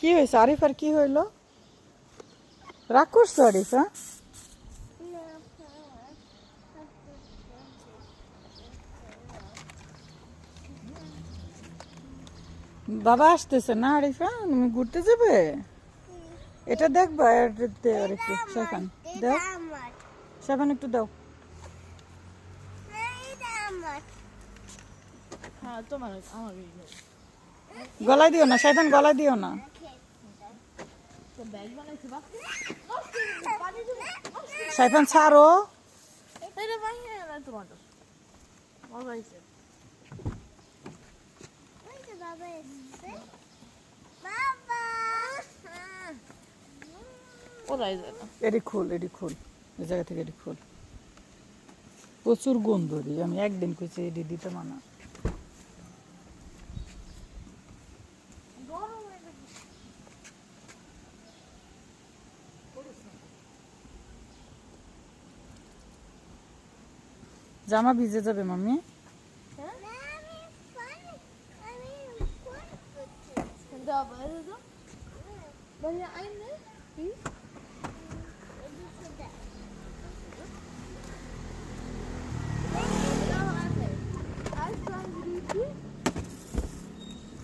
কি হয়েছে? আরিফার কি হইল? রাগ করছ আরিফা বাবা আসতেছে না আরিফা তুমি ঘুরতে যাবে? এটা দেখবা আর একটু সেখান দাও। আমার। সেখান একটু দাও। হ্যাঁ তোমার আমার গলায় দিও না সেখান গলায় দিও না। সাইফান ছাড়ো। এটা খুল এডি খুল। এই জায়গা থেকে এডি খুল। প্রচুর গন্ধ রে, আমি একদিন কইছি এডি দিতে মানা। জামা ভিজে যাবে মাম্মি।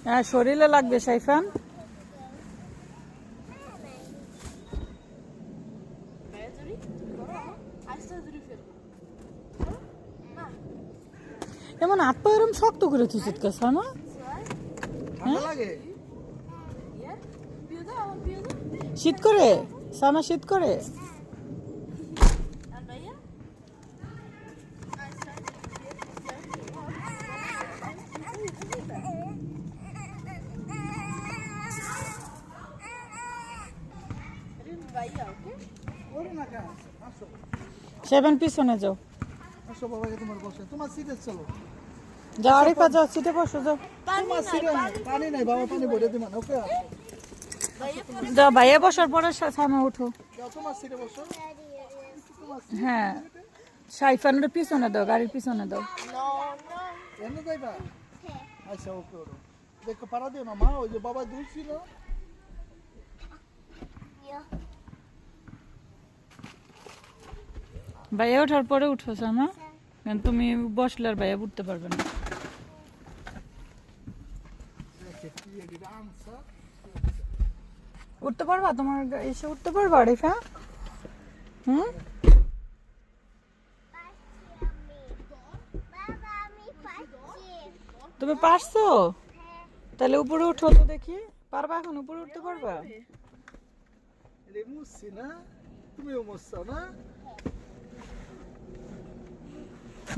হ্যাঁ শরীরে লাগবে সাইফান। এমন আপা এরম শক্ত করে থুচিত কা সামা শীত করে? সানা, শীত করে? সেভেন পিছনে যাও। তোমার সিটে চলো। যাও সিটে বসো যাও। তোমার সিটে পানি নাই বাবা পানি ভরে দিবেন ওকে? যাও ভাইয়া বসার পরে সামনে উঠো। হ্যাঁ। সাইফানের পিছনে দাও গাড়ির পিছনে দাও। আচ্ছা ওকে দেখো দিও না মা ওই যে বাবা ছিল। ভাইয়া ওঠার পরে উঠো সামা কারণ তুমি বসলে আর ভাইয়া উঠতে পারবে না। উঠতে পারবা? তোমার এসে উঠতে পারবা আরিফা হুম? তুমি পারছ? তাহলে উপরে উঠো তো দেখি। পারবা এখন? উপরে উঠতে পারবা? রে মুসছি না?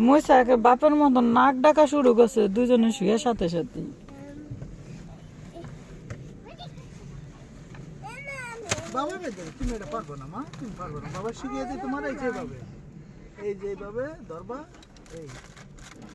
মুসছো বাপের মতন নাক ডাকা শুরু করছে, দুজনে শুয়ে সাথে সাথে। বাবা তুমি এটা পারব না, মা, তুমি পারব না। বাবা শিখিয়ে দিই তোমার, এই যেভাবে এই যেভাবে ধরবা, এই।